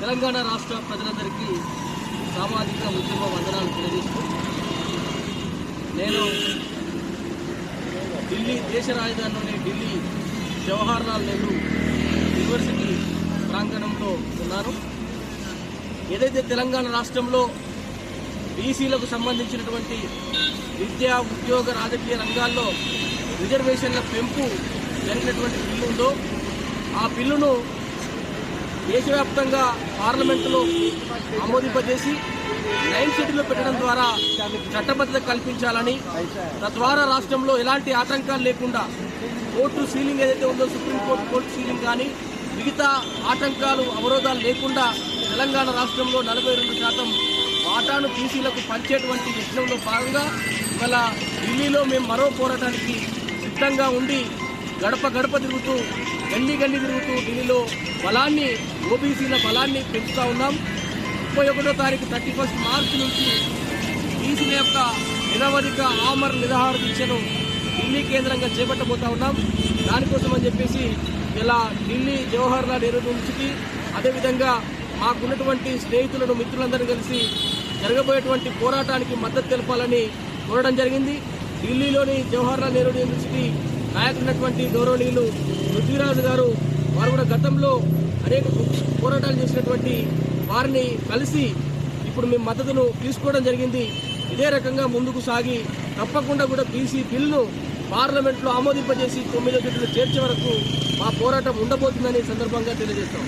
తెలంగాణ రాష్ట్ర ప్రజలందరికీ సామాజిక ఉద్యమ వందనాలు తెలియజేస్తూ నేను ఢిల్లీ దేశ రాజధానిలోని ఢిల్లీ జవహర్లాల్ నెహ్రూ యూనివర్సిటీ ప్రాంగణంలో ఉన్నాను ఏదైతే తెలంగాణ రాష్ట్రంలో బీసీలకు సంబంధించినటువంటి విద్యా ఉద్యోగ రాజకీయ రంగాల్లో రిజర్వేషన్ల పెంపు జరిగినటువంటి బిల్లు ఉందో ఆ బిల్లును దేశవ్యాప్తంగా పార్లమెంటులో ఆమోదింపజేసి నైన్ షెడ్యూల్లో పెట్టడం ద్వారా చట్టబద్ధత కల్పించాలని తద్వారా రాష్ట్రంలో ఎలాంటి ఆటంకాలు లేకుండా కోర్టు సీలింగ్ ఏదైతే ఉందో సుప్రీంకోర్టు కోర్టు సీలింగ్ కానీ మిగతా ఆటంకాలు అవరోధాలు లేకుండా తెలంగాణ రాష్ట్రంలో నలభై రెండు శాతం వాటాను బీసీలకు పంచేటువంటి యజ్ఞంలో భాగంగా ఇవాళ ఢిల్లీలో మేము మరో పోరాటానికి సిద్ధంగా ఉండి గడప గడప తిరుగుతూ గల్లీ గల్లీ తిరుగుతూ ఢిల్లీలో బలాన్ని ఓబీసీల బలాన్ని పెంచుతూ ఉన్నాం. ముప్పై ఒకటో తారీఖు థర్టీ ఫస్ట్ మార్చి నుంచి బీసీల యొక్క నిరవధిక ఆమర నిరాహార దీక్షను ఢిల్లీ కేంద్రంగా చేపట్టబోతా ఉన్నాం. దానికోసం అని చెప్పేసి ఇలా ఢిల్లీ జవహర్లాల్ నెహ్రూ యూనివర్సిటీ అదేవిధంగా మాకున్నటువంటి స్నేహితులను మిత్రులందరూ కలిసి జరగబోయేటువంటి పోరాటానికి మద్దతు తెలపాలని కోరడం జరిగింది. ఢిల్లీలోని జవహర్లాల్ నెహ్రూ యూనివర్సిటీ నాయకున్నటువంటి గౌరవనీయులు పృథ్వీరాజు గారు వారు కూడా గతంలో అనేక పోరాటాలు చేసినటువంటి వారిని కలిసి ఇప్పుడు మేము మద్దతును తీసుకోవడం జరిగింది. ఇదే రకంగా ముందుకు సాగి తప్పకుండా కూడా బీసీ బిల్లును పార్లమెంట్లో ఆమోదింపజేసి తొమ్మిదో గంటలు చేర్చే వరకు మా పోరాటం ఉండబోతుందని సందర్భంగా తెలియజేస్తాం.